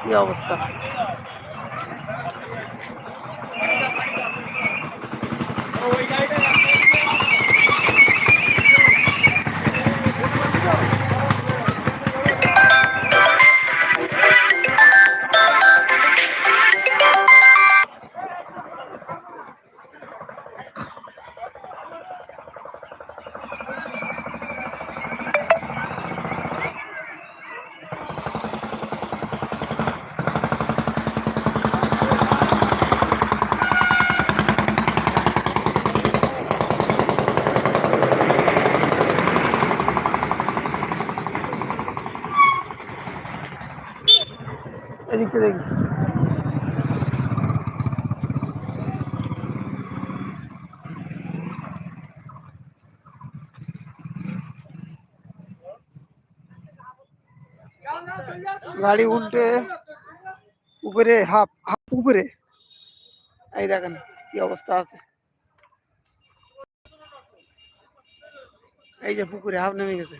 কি অবস্থা? এদিকটা দেখি গাড়ি উল্টে উপরে হাফ হাফ উপরে এই দেখেন কি অবস্থা আছে এই যে পুকুরে হাফ নেমে গেছে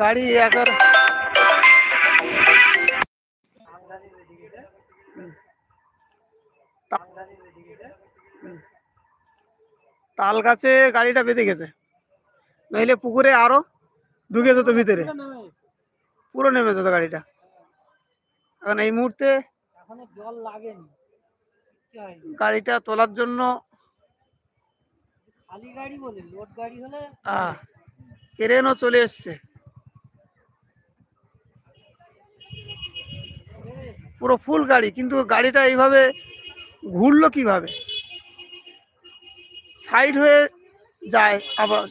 গাড়ি একবার তাল গাছে গাড়িটা বেঁধে গেছে। নইলে পুকুরে আরও ঢুকে যেত ভিতরে। পুরো নেমে যেত গাড়িটা। এখন এই মুহূর্তে এখনও জল লাগেনি। গাড়িটা তোলার জন্য খালি গাড়ি বলে লোড গাড়ি হলে আহ, ক্রেনও চলে এসছে। পুরো ফুল গাড়ি, কিন্তু গাড়িটা এইভাবে ঘুরলো কীভাবে? সাইড হয়ে যায় আবার।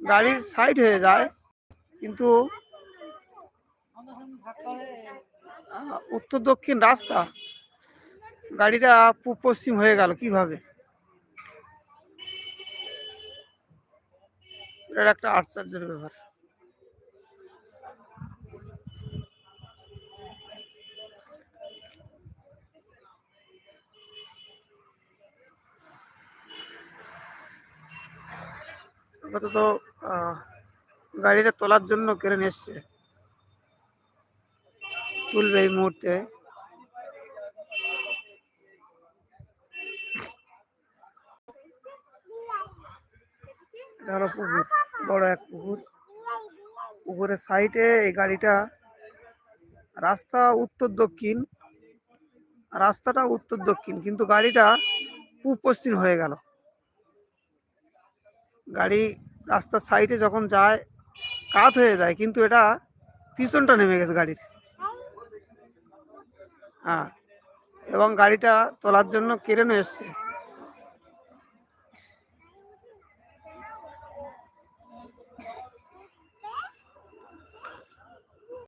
গাড়ি সাইড হয়ে যায়, কিন্তু উত্তর দক্ষিণ রাস্তা, গাড়িটা পশ্চিম হয়ে গেল কীভাবে? এটা একটা আশ্চর্যের ব্যাপার। আপাতত গাড়িটা তোলার জন্য ক্রেন এসছে। তুলবে এই মুহূর্তে। হলো পুকুর, বড় এক পুকুর। পুকুরের সাইডে এই গাড়িটা, রাস্তা উত্তর দক্ষিণ, রাস্তাটা উত্তর দক্ষিণ, কিন্তু গাড়িটা পূব পশ্চিম হয়ে গেল। গাড়ি রাস্তার সাইডে যখন যায়, কাত হয়ে যায়, কিন্তু এটা পিছনটা নেমে গেছে গাড়ির। হ্যাঁ এবং গাড়িটা তোলার জন্য কেরেনও এসছে।